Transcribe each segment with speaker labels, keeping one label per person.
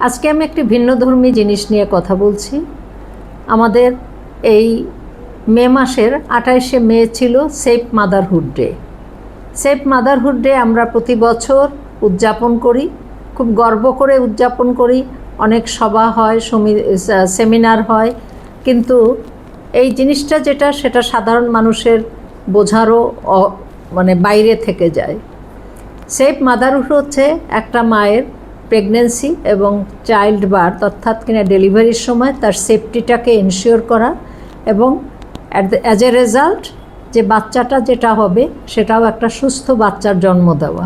Speaker 1: আজকে আমি একটি ভিন্নধর্মী জিনিস নিয়ে কথা বলছি। আমাদের এই মে মাসের আঠাইশে মে ছিল safe motherhood day. Safe motherhood day আমরা প্রতি বছর উদযাপন করি, খুব গর্ব করে উদযাপন করি। অনেক সভা হয়, সমি- সেমিনার হয়। কিন্তু এই জিনিসটা যেটা, সেটা সাধারণ মানুষের বোঝারও মানে বাইরে থেকে যায়। সেফ মাদারহুড হচ্ছে একটা মায়ের প্রেগনেন্সি এবং চাইল্ড বার্থ অর্থাৎ কিনা ডেলিভারির সময় তার সেফটিটাকে এনশিওর করা এবং অ্যাজ এ রেজাল্ট যে বাচ্চাটা যেটা হবে, সেটাও একটা সুস্থ বাচ্চার জন্ম দেওয়া।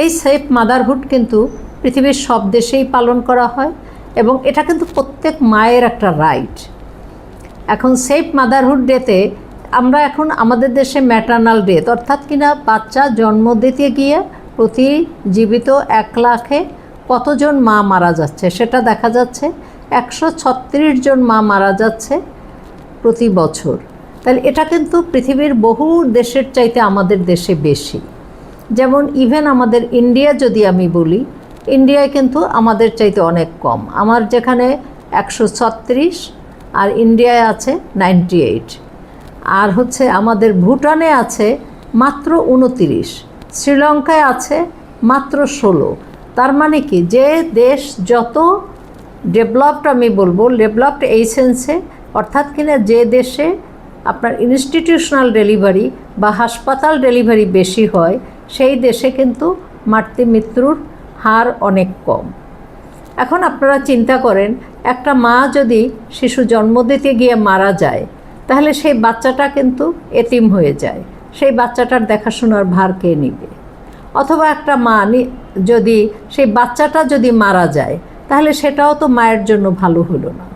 Speaker 1: এই সেফ মাদারহুড কিন্তু পৃথিবীর সব দেশেই পালন করা হয় এবং এটা কিন্তু প্রত্যেক মায়ের একটা রাইট এখন সেফ মাদারহুড ডেতে আমরা এখন আমাদের দেশে ম্যাটার্নাল ডেথ অর্থাৎ কিনা বাচ্চা জন্ম দিতে গিয়ে প্রতি জীবিত এক লাখে কতজন মা মারা যাচ্ছে? সেটা দেখা যাচ্ছে একশো ছত্রিশ জন মা মারা যাচ্ছে প্রতি বছর। তাহলে এটা কিন্তু পৃথিবীর বহু দেশের চাইতে আমাদের দেশে বেশি। যেমন ইভেন আমাদের ইন্ডিয়া যদি আমি বলি ইন্ডিয়ায় কিন্তু আমাদের চাইতে অনেক কম। আমার যেখানে একশো ছত্রিশ আর ইন্ডিয়ায় আছে নাইনটি এইট। আর হচ্ছে আমাদের ভুটানে আছে মাত্র উনতিরিশ। শ্রীলঙ্কায় আছে মাত্র ষোলো। তার মানে কি? যে দেশ যত ডেভেলপড আমি বলব ডেভেলপড এই সেন্সে অর্থাৎ কিনা যে দেশে আপনার ইনস্টিটিউশনাল ডেলিভারি বা হাসপাতাল ডেলিভারি বেশি হয়, সেই দেশে কিন্তু মাতৃ মৃত্যুর হার অনেক কম। এখন আপনারা চিন্তা করেন, একটা মা যদি শিশু জন্ম দিতে গিয়ে মারা যায়, তাহলে সেই বাচ্চাটা কিন্তু এতিম হয়ে যায়। সেই বাচ্চাটার দেখাশোনার ভার কে নিবে? অথবা একটা মা যদি, সেই বাচ্চাটা যদি মারা যায়, তাহলে সেটাও তো মায়ের জন্য ভালো হলো না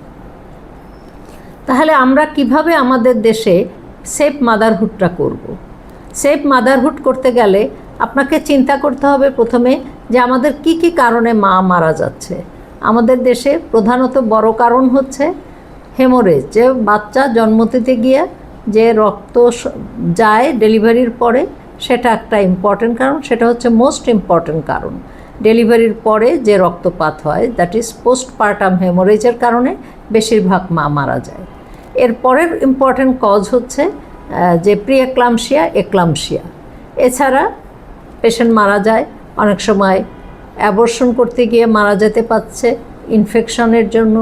Speaker 1: তাহলে আমরা কীভাবে আমাদের দেশে সেফ মাদারহুডটা করব। সেফ মাদারহুড করতে গেলে আপনাকে চিন্তা করতে হবে প্রথমে যে আমাদের কি কি কারণে মা মারা যাচ্ছে আমাদের দেশে প্রধানত বড় কারণ হচ্ছে হেমোরেজ যে বাচ্চা জন্ম দিতে গিয়ে যে রক্ত যায় ডেলিভারির পরে সেটা একটা ইম্পর্টেন্ট কারণ, সেটা হচ্ছে মোস্ট ইম্পর্টেন্ট কারণ। ডেলিভারির পরে যে রক্তপাত হয় দ্যাট ইজ পোস্টপার্টাম হেমোরেজের কারণে বেশিরভাগ মা মারা যায়। এর পরের ইম্পর্টেন্ট কজ হচ্ছে যে প্রি এক্লামশিয়া এক্লামশিয়া এছাড়া পেশেন্ট মারা যায়, অনেক সময় অ্যাবর্শন করতে গিয়ে মারা যেতে পারছে ইনফেকশনের জন্য,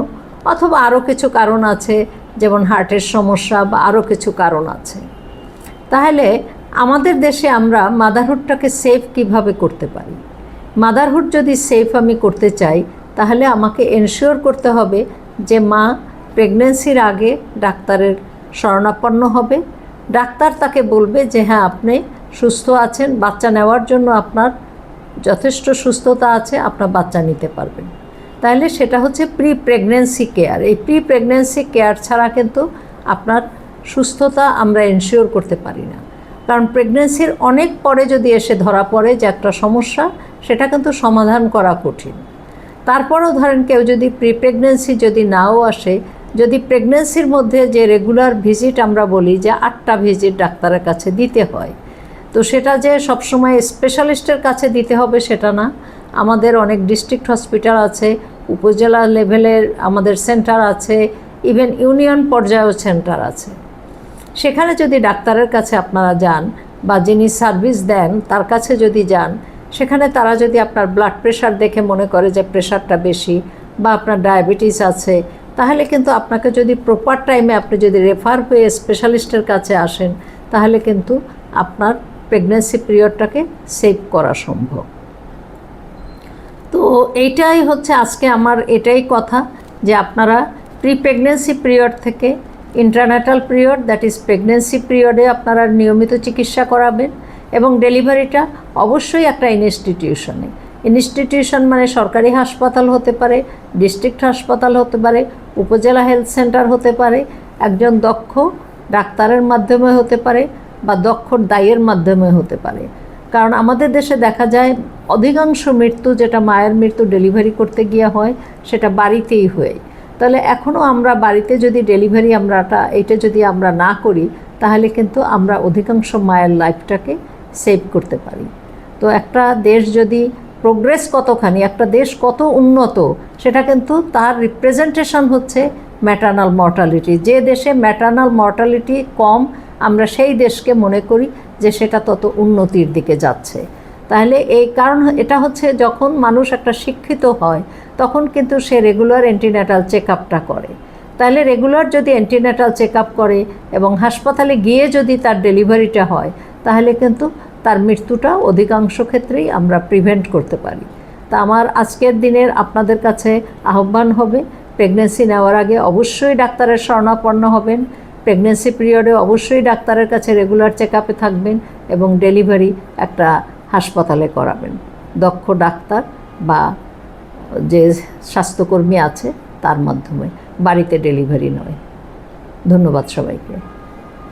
Speaker 1: অথবা আরও কিছু কারণ আছে, যেমন হার্টের সমস্যা বা আরও কিছু কারণ আছে। তাহলে আমাদের দেশে আমরা মাদারহুডটাকে সেফ কীভাবে করতে পারি? মাদারহুড যদি সেফ আমি করতে চাই, তাহলে আমাকে এনশিওর করতে হবে যে মা প্রেগনেন্সির আগে ডাক্তারের শরণাপন্ন হবে। ডাক্তার তাকে বলবে যে হ্যাঁ আপনি সুস্থ আছেন, বাচ্চা নেওয়ার জন্য আপনার যথেষ্ট সুস্থতা আছে, আপনার বাচ্চা নিতে পারবেন। তাহলে সেটা হচ্ছে প্রি প্রেগনেন্সি কেয়ার এই প্রি প্রেগনেন্সি কেয়ার ছাড়া কিন্তু আপনার সুস্থতা আমরা এনশিওর করতে পারি না। কারণ প্রেগনেন্সির অনেক পরে যদি এসে ধরা পড়ে যে একটা সমস্যা, সেটা কিন্তু সমাধান করা কঠিন। তারপরও ধরেন কেউ যদি প্রি প্রেগনেন্সি যদি নাও আসে, যদি প্রেগনেন্সির মধ্যে যে রেগুলার ভিজিট আমরা বলি যে আটটা ভিজিট ডাক্তারের কাছে দিতে হয়, তো সেটা যে সবসময় স্পেশালিস্টের কাছে দিতে হবে সেটা না। আমাদের অনেক ডিস্ট্রিক্ট হসপিটাল আছে, উপজেলা লেভেলের আমাদের সেন্টার আছে ইভেন ইউনিয়ন পর্যায়েও সেন্টার আছে। সেখানে যদি ডাক্তারের কাছে আপনারা যান বা যিনি সার্ভিস দেন তার কাছে যদি যান, সেখানে তারা যদি আপনার ব্লাড প্রেশার দেখে মনে করে যে প্রেশারটা বেশি বা আপনার ডায়াবেটিস আছে, তাহলে কিন্তু আপনাকে যদি প্রপার টাইমে আপনি যদি রেফার হয়ে স্পেশালিস্টের কাছে আসেন, তাহলে কিন্তু আপনার প্রেগনেন্সি পিরিয়ডটাকে সেভ করা সম্ভব। তো এইটাই হচ্ছে আজকে আমার এটাই কথা যে আপনারা প্রি প্রেগনেন্সি পিরিয়ড থেকে intranatal period that is pregnancy পিরিয়ডে আপনারা নিয়মিত চিকিৎসা করাবেন এবং ডেলিভারিটা অবশ্যই একটা ইনস্টিটিউশনে ইনস্টিটিউশন মানে সরকারি হাসপাতাল হতে পারে ডিস্ট্রিক্ট হাসপাতাল হতে পারে, উপজেলা হেলথ সেন্টার হতে পারে, একজন দক্ষ ডাক্তারের মাধ্যমে হতে পারে বা দক্ষ দায়ের মাধ্যমে হতে পারে। কারণ আমাদের দেশে দেখা যায় অধিকাংশ মৃত্যু যেটা মায়ের মৃত্যু ডেলিভারি করতে গিয়ে হয়, সেটা বাড়িতেই হয়। তাহলে এখনও আমরা বাড়িতে যদি ডেলিভারি আমরাটা, এটা যদি আমরা না করি, তাহলে কিন্তু আমরা অধিকাংশ মায়ের লাইফটাকে সেভ করতে পারি। তো একটা দেশ যদি প্রোগ্রেস কতখানি, একটা দেশ কত উন্নত, সেটা কিন্তু তার রিপ্রেজেন্টেশন হচ্ছে ম্যাটার্নাল মর্টালিটি যে দেশে ম্যাটার্নাল মর্টালিটি কম, আমরা সেই দেশকে মনে করি যে সেটা তত উন্নতির দিকে যাচ্ছে। তাহলে এই কারণ এটা হচ্ছে যখন মানুষ একটা শিক্ষিত হয়, তখন কিন্তু সে রেগুলার অ্যান্টিন্যাটাল চেক আপটা করে। তাহলে রেগুলার যদি অ্যান্টিন্যাটাল চেক আপ করে এবং হাসপাতালে গিয়ে যদি তার ডেলিভারিটা হয়, তাহলে কিন্তু তার মৃত্যুটা অধিকাংশ ক্ষেত্রেই আমরা প্রিভেন্ট করতে পারি। তা আমার আজকের দিনের আপনাদের কাছে আহ্বান হবে প্রেগনেন্সি নেওয়ার আগে অবশ্যই ডাক্তারের শরণাপন্ন হবেন প্রেগনেন্সি পিরিয়ডে অবশ্যই ডাক্তারের কাছে রেগুলার চেক আপে থাকবেন এবং ডেলিভারি একটা হাসপাতালে করাবেন। দক্ষ ডাক্তার বা যে স্বাস্থ্যকর্মী আছে, তার মাধ্যমে বাড়িতে ডেলিভারি নয়। ধন্যবাদ সবাইকে।